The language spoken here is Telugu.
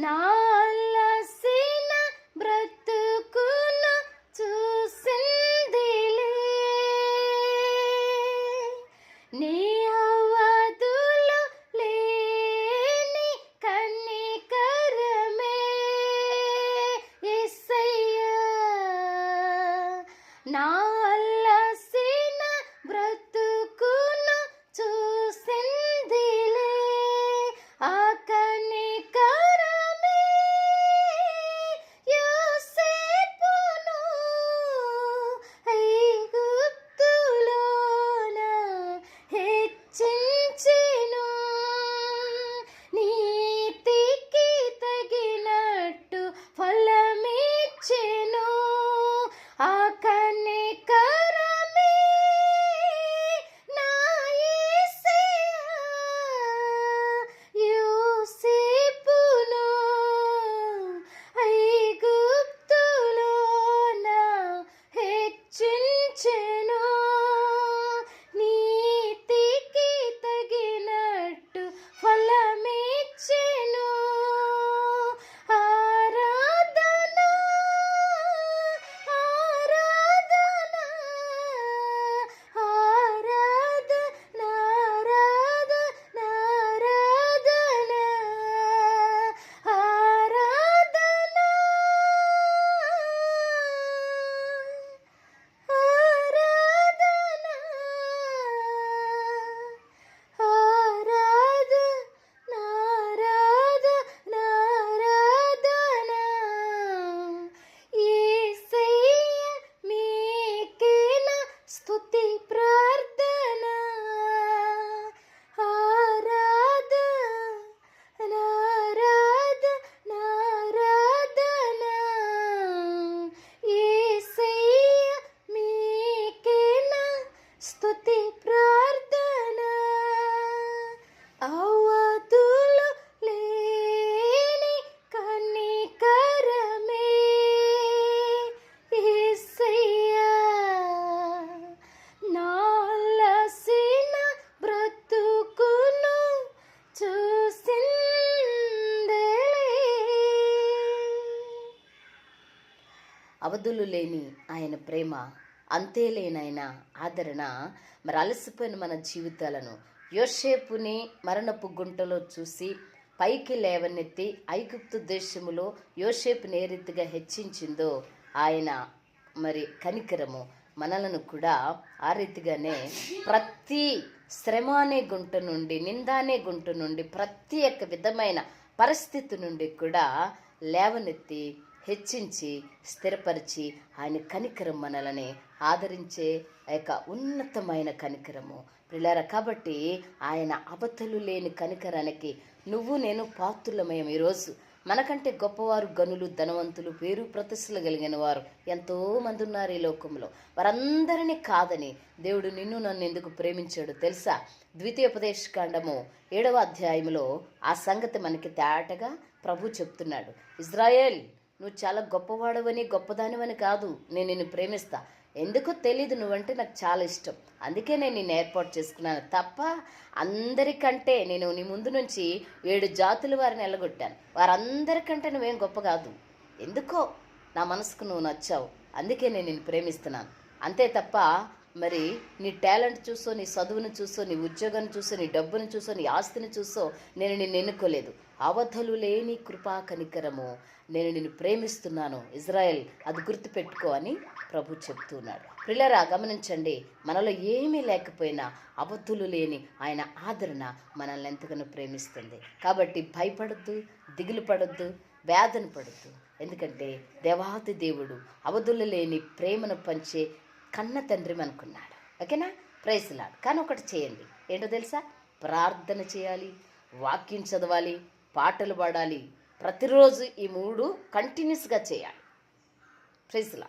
நான் అవధులు లేని ఆయన ప్రేమ అంతేలేనైనా ఆదరణ మరి అలసిపోయిన మన జీవితాలను. యోషేపుని మరణపు గుంటలో చూసి పైకి లేవనెత్తి ఐగుప్తు దేశములో యోషేపుని ఏ రీతిగా హెచ్చించిందో ఆయన మరి కనికరము. మనలను కూడా ఆ రీతిగానే ప్రతి శ్రమ అనే గుంట నుండి నింద అనే గుంట నుండి ప్రతి ఒక్క విధమైన పరిస్థితి నుండి కూడా లేవనెత్తి హెచ్చించి స్థిరపరిచి ఆయన కనికరం మనలని ఆదరించే యొక్క ఉన్నతమైన కనికరము. పిల్లరా కాబట్టి ఆయన అవతలు లేని కనికరానికి నువ్వు నేను పాత్రులమయం ఈరోజు. మనకంటే గొప్పవారు గనులు ధనవంతులు పేరు ప్రతిష్టలు కలిగిన వారు ఎంతోమంది ఉన్నారు ఈ లోకంలో. వారందరినీ కాదని దేవుడు నిన్ను నన్ను ఎందుకు ప్రేమించాడు తెలుసా? ద్వితీయోపదేశకాండము ఏడవ అధ్యాయంలో ఆ సంగతి మనకి తేటగా ప్రభు చెప్తున్నాడు. ఇజ్రాయేల్ నువ్వు చాలా గొప్పవాడవని గొప్పదానివని కాదు. నేను నిన్ను ప్రేమిస్తా. ఎందుకో తెలీదు నువ్వంటే నాకు చాలా ఇష్టం. అందుకే నేను నిన్ను ఏర్పాటు చేసుకున్నాను. తప్ప అందరికంటే నేను నీ ముందు నుంచి ఏడు జాతుల వారిని ఎల్లగొట్టాను వారందరికంటే నువ్వేం గొప్ప కాదు. ఎందుకో నా మనసుకు నువ్వు నచ్చావు. అందుకే నేను నిన్ను ప్రేమిస్తున్నాను. అంతే తప్ప మరి నీ టాలెంట్ చూసో నీ చదువును చూసో నీ ఉద్యోగం చూసో నీ డబ్బును చూసో నీ ఆస్తిని చూసో నేను నిన్ను ఎన్నుకోలేదు. అవధలు లేని కృపా కనికరము నేను నిన్ను ప్రేమిస్తున్నాను. ఇజ్రాయెల్ అది గుర్తుపెట్టుకో అని ప్రభు చెప్తున్నాడు. పిల్లరా గమనించండి మనలో ఏమీ లేకపోయినా అవధులు లేని ఆయన ఆదరణ మనల్ని ఎంతగానో ప్రేమిస్తుంది. కాబట్టి భయపడద్దు దిగులు పడొద్దు వేదన పడద్దు. ఎందుకంటే దేవాది దేవుడు అవధులు లేని ప్రేమను పంచే కన్న తండ్రి అనుకున్నాడు. ఓకేనా? ప్రైస్లాడు కానీ ఒకటి చేయండి. ఏంటో తెలుసా? ప్రార్థన చేయాలి వాక్యం చదవాలి పాటలు పాడాలి. ప్రతిరోజు ఈ మూడు కంటిన్యూస్గా చేయాలి. ప్రైస్లా